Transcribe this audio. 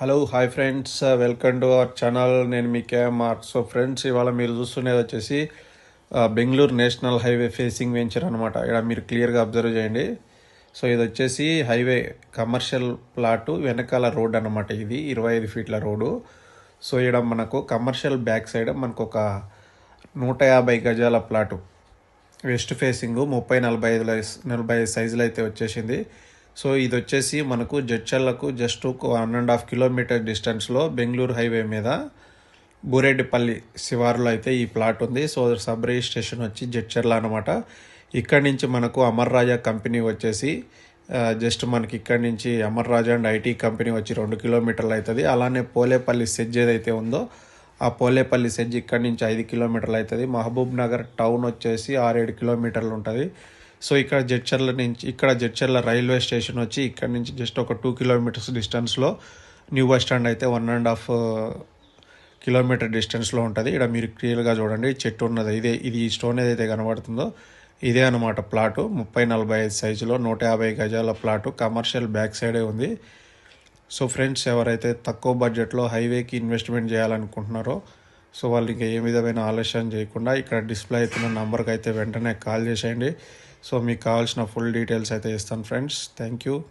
Hello hi friends welcome to our channel నేను మీ KMR so friends ఇవాళ మీరు చూస్తున్నది వచ్చేసి Bengaluru national highway facing venture అనమాట ఇక్కడ మీరు క్లియర్గా అబ్జర్వ్ చేయండి. సో ఇది వచ్చేసి హైవే కమర్షియల్ ప్లాటు వెనకాల రోడ్ అనమాట ఇది ఇరవై ఐదు ఫీట్ల రోడ్డు సో ఇక్కడ మనకు కమర్షియల్ బ్యాక్ సైడ్ మనకు ఒక నూట యాభై గజాల ప్లాటు వెస్ట్ ఫేసింగ్ ముప్పై నలభై ఐదు నలభై ఐదు సైజులు అయితే వచ్చేసింది. సో ఇది వచ్చేసి మనకు జడ్చర్లకు జస్ట్ ఒక వన్ అండ్ హాఫ్ కిలోమీటర్ డిస్టెన్స్లో బెంగళూరు హైవే మీద బూరెడ్డిపల్లి శివారులో అయితే ఈ ప్లాట్ ఉంది. సో సబ్ రిజిస్ట్రేషన్ వచ్చి జడ్చర్ల అనమాట ఇక్కడి నుంచి మనకు అమర్ రాజా కంపెనీ వచ్చేసి జస్ట్ మనకి ఇక్కడి నుంచి Amar Raja and IT company వచ్చి రెండు కిలోమీటర్లు అవుతుంది అలానే పోలేపల్లి సెజ్ ఏదైతే ఉందో ఆ పోలేపల్లి సెజ్ ఇక్కడి నుంచి ఐదు కిలోమీటర్లు అవుతుంది మహబూబ్ నగర్ టౌన్ వచ్చేసి ఆరేడు కిలోమీటర్లు ఉంటుంది. సో ఇక్కడ జడ్చర్ల నుంచి ఇక్కడ జడ్చర్ల రైల్వే స్టేషన్ వచ్చి ఇక్కడ నుంచి జస్ట్ ఒక టూ కిలోమీటర్స్ డిస్టెన్స్లో న్యూ బస్ స్టాండ్ అయితే వన్ అండ్ హాఫ్ కిలోమీటర్ డిస్టెన్స్లో ఉంటుంది. ఇక్కడ మీరు క్లియర్గా చూడండి చెట్టు ఉన్నది. ఇదే ఇది స్టోన్ ఏదైతే కనబడుతుందో ఇదే అనమాట ప్లాటు ముప్పై నలభై ఐదు సైజులో నూట యాభై గజాల ప్లాటు కమర్షియల్ బ్యాక్ సైడే ఉంది. సో ఫ్రెండ్స్ ఎవరైతే తక్కువ బడ్జెట్లో హైవేకి ఇన్వెస్ట్మెంట్ చేయాలనుకుంటున్నారో సో వాళ్ళకి ఏ విధమైన ఆలస్యం చేయకుండా ఇక్కడ డిస్ప్లే అవుతున్న నంబర్కి అయితే వెంటనే కాల్ చేసేయండి. సో మీకు కావాల్సిన ఫుల్ డీటెయిల్స్ అయితే ఇస్తాను ఫ్రెండ్స్. Thank you.